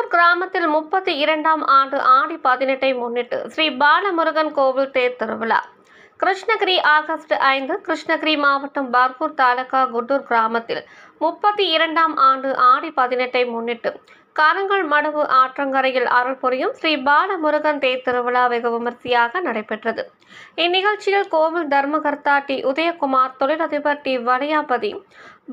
குட்டூர் கிராமத்தில் முப்பத்தி இரண்டாம் ஆண்டு ஆடி பதினெட்டை முன்னிட்டு ஸ்ரீ பாலமுருகன் கோவில் தேர் திருவிழா. கிருஷ்ணகிரி ஆகஸ்ட் ஐந்து கிருஷ்ணகிரி மாவட்டம் பர்கூர் தாலுகா குட்டூர் கிராமத்தில் முப்பத்தி இரண்டாம் ஆண்டு ஆடி பதினெட்டை முன்னிட்டு கரங்கள் மடவு ஆற்றங்கரையில் அருள் புரியும் ஸ்ரீ பாலமுருகன் தேர் திருவிழா வெகு விமர்சையாக நடைபெற்றது. இந்நிகழ்ச்சியில் கோவில் தர்மகர்த்தா டி. உதயகுமார் தொழிலதிபர் டி. வலியாபதி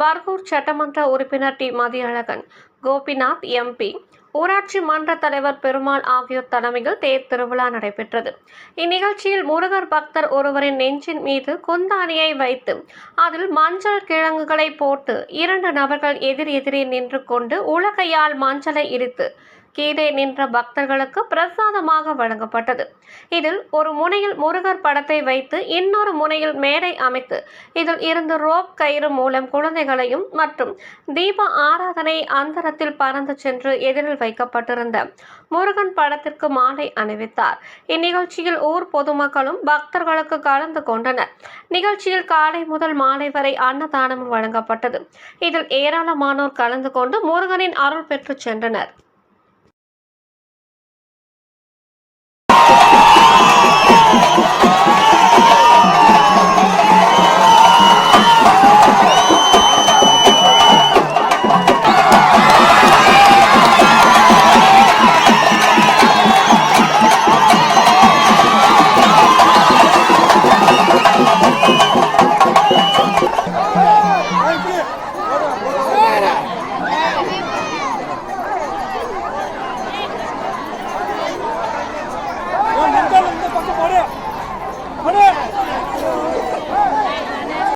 பர்கூர் சட்டமன்ற உறுப்பினர் டி. மதியழகன் கோபிநாத் எம்பி ஊராட்சி மன்ற தலைவர் பெருமாள் ஆகியோர் தலைமையில் தேர் திருவிழா நடைபெற்றது. இந்நிகழ்ச்சியில் முருகர் பக்தர் ஒருவரின் நெஞ்சின் மீது குந்தாணியை வைத்து அதில் மஞ்சள் கிழங்குகளை போட்டு இரண்டு நபர்கள் எதிர் எதிரே நின்று கொண்டு உலகையால் மஞ்சளை இடித்து கீழே நின்ற பக்தர்களுக்கு பிரசாதமாக வழங்கப்பட்டது. இதில் ஒரு முனையில் முருகர் படத்தை வைத்து இன்னொரு முனையில் மேடை அமைத்து இதில் இருந்து ரோப் கயிறு மூலம் குழந்தைகளையும் மற்றும் தீப ஆராதனை அந்தரத்தில் பறந்து சென்று எதிரில் வைக்கப்பட்டிருந்த முருகன் படத்திற்கு மாலை அணிவித்தார். இந்நிகழ்ச்சியில் ஊர் பொதுமக்களும் பக்தர்களுக்கு கலந்து கொண்டனர். நிகழ்ச்சியில் காலை முதல் மாலை வரை அன்னதானமும் வழங்கப்பட்டது. இதில் ஏராளமானோர் கலந்து கொண்டு முருகனின் அருள் பெற்று சென்றனர்.